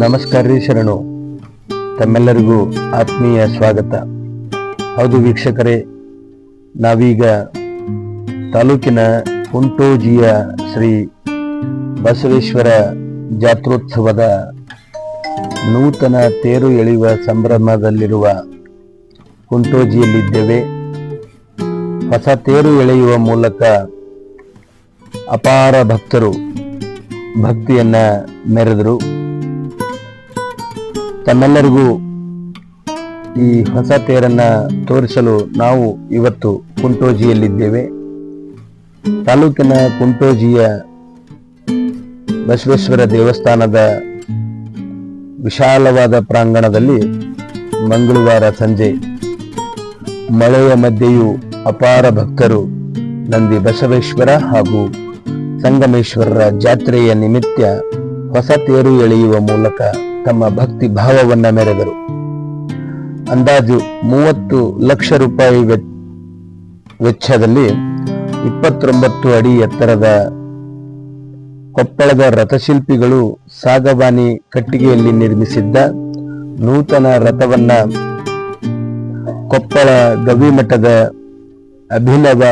ನಮಸ್ಕಾರ ರೀ ಶರಣು. ತಮ್ಮೆಲ್ಲರಿಗೂ ಆತ್ಮೀಯ ಸ್ವಾಗತ. ಹೌದು ವೀಕ್ಷಕರೇ, ನಾವೀಗ ತಾಲೂಕಿನ ಕುಂಟೋಜಿಯ ಶ್ರೀ ಬಸವೇಶ್ವರ ಜಾತ್ರೋತ್ಸವದ ನೂತನ ತೇರು ಎಳೆಯುವ ಸಂಭ್ರಮದಲ್ಲಿರುವ ಕುಂಟೋಜಿಯಲ್ಲಿದ್ದೇವೆ ಹೊಸ ತೇರು ಎಳೆಯುವ ಮೂಲಕ ಅಪಾರ ಭಕ್ತರು ಭಕ್ತಿಯನ್ನ ಮೆರೆದರು. ತಮ್ಮೆಲ್ಲರಿಗೂ ಈ ಹೊಸ ತೇರನ್ನ ತೋರಿಸಲು ನಾವು ಇವತ್ತು ಕುಂಟೋಜಿಯಲ್ಲಿದ್ದೇವೆ. ತಾಲೂಕಿನ ಕುಂಟೋಜಿಯ ಬಸವೇಶ್ವರ ದೇವಸ್ಥಾನದ ವಿಶಾಲವಾದ ಪ್ರಾಂಗಣದಲ್ಲಿ ಮಂಗಳವಾರ ಸಂಜೆ ಮಳೆಯ ಮಧ್ಯೆಯೂ ಅಪಾರ ಭಕ್ತರು ನಂದಿ ಬಸವೇಶ್ವರ ಹಾಗೂ ಸಂಗಮೇಶ್ವರರ ಜಾತ್ರೆಯ ನಿಮಿತ್ತ ಹೊಸ ತೇರು ಎಳೆಯುವ ಮೂಲಕ ತಮ್ಮ ಭಕ್ತಿ ಭಾವವನ್ನ ಮೆರೆದರು. ಅಂದಾಜು ಮೂವತ್ತು ಲಕ್ಷ ರೂಪಾಯಿ ವೆಚ್ಚದಲ್ಲಿ ಇಪ್ಪತ್ತೊಂಬತ್ತು ಅಡಿ ಎತ್ತರದ ಕೊಪ್ಪಳದ ರಥಶಿಲ್ಪಿಗಳು ಸಾಗವಾನಿ ಕಟ್ಟಿಗೆಯಲ್ಲಿ ನಿರ್ಮಿಸಿದ್ದ ನೂತನ ರಥವನ್ನ ಕೊಪ್ಪಳ ಗವಿಮಠದ ಅಭಿನವ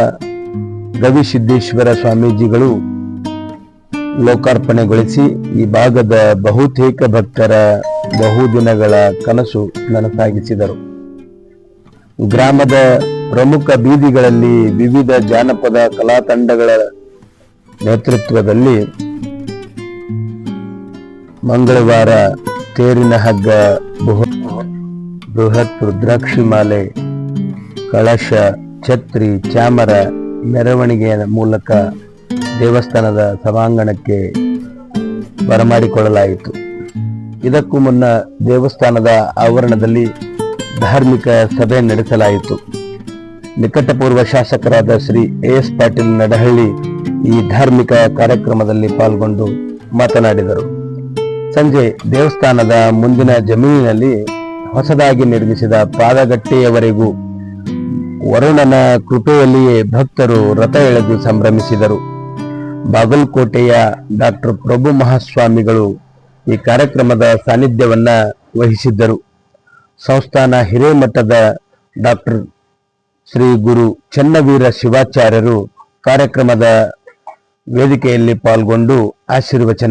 ಗವಿಸಿದ್ದೇಶ್ವರ ಸ್ವಾಮೀಜಿಗಳು ಲೋಕಾರ್ಪಣೆಗೊಳಿಸಿ ಈ ಭಾಗದ ಬಹುತೇಕ ಭಕ್ತರ ಬಹುದಿನಗಳ ಕನಸು ನನಸಾಗಿಸಿದರು. ಗ್ರಾಮದ ಪ್ರಮುಖ ಬೀದಿಗಳಲ್ಲಿ ವಿವಿಧ ಜಾನಪದ ಕಲಾ ತಂಡಗಳ ನೇತೃತ್ವದಲ್ಲಿ ಮಂಗಳವಾರ ತೇರಿನ ಹಗ್ಗ ಬೃಹ- ಬೃಹತ್ ರುದ್ರಾಕ್ಷಿ ಮಾಲೆ, ಕಳಶ, ಛತ್ರಿ, ಚಾಮರ ಮೆರವಣಿಗೆಯ ಮೂಲಕ ದೇವಸ್ಥಾನದ ಸಭಾಂಗಣಕ್ಕೆ ಬರಮಾಡಿಕೊಳ್ಳಲಾಯಿತು. ಇದಕ್ಕೂ ಮುನ್ನ ದೇವಸ್ಥಾನದ ಆವರಣದಲ್ಲಿ ಧಾರ್ಮಿಕ ಸಭೆ ನಡೆಸಲಾಯಿತು. ನಿಕಟಪೂರ್ವ ಶಾಸಕರಾದ ಶ್ರೀ ಎ ಎಸ್ ಪಾಟೀಲ್ ನಡಹಳ್ಳಿ ಈ ಧಾರ್ಮಿಕ ಕಾರ್ಯಕ್ರಮದಲ್ಲಿ ಪಾಲ್ಗೊಂಡು ಮಾತನಾಡಿದರು. ಸಂಜೆ ದೇವಸ್ಥಾನದ ಮುಂದಿನ ಜಮೀನಿನಲ್ಲಿ ಹೊಸದಾಗಿ ನಿರ್ಮಿಸಿದ ಪಾದಗಟ್ಟೆಯವರೆಗೂ ವರುಣನ ಕೃಪೆಯಲ್ಲಿಯೇ ಭಕ್ತರು ರಥ ಎಳೆದು ಸಂಭ್ರಮಿಸಿದರು. ಬಾಗಲಕೋಟೆಯ ಡಾಕ್ಟರ್ ಪ್ರಭು ಮಹಾಸ್ವಾಮಿಗಳು ಈ ಕಾರ್ಯಕ್ರಮದ ಸಾನ್ನಿಧ್ಯವನ್ನ ವಹಿಸಿದ್ದರು. ಸಂಸ್ಥಾನ ಹಿರೇಮಠದ ಡಾಕ್ಟರ್ ಶ್ರೀ ಗುರು ಚನ್ನವೀರ ಶಿವಾಚಾರ್ಯರು ಕಾರ್ಯಕ್ರಮದ ವೇದಿಕೆಯಲ್ಲಿ ಪಾಲ್ಗೊಂಡು ಆಶೀರ್ವಚನ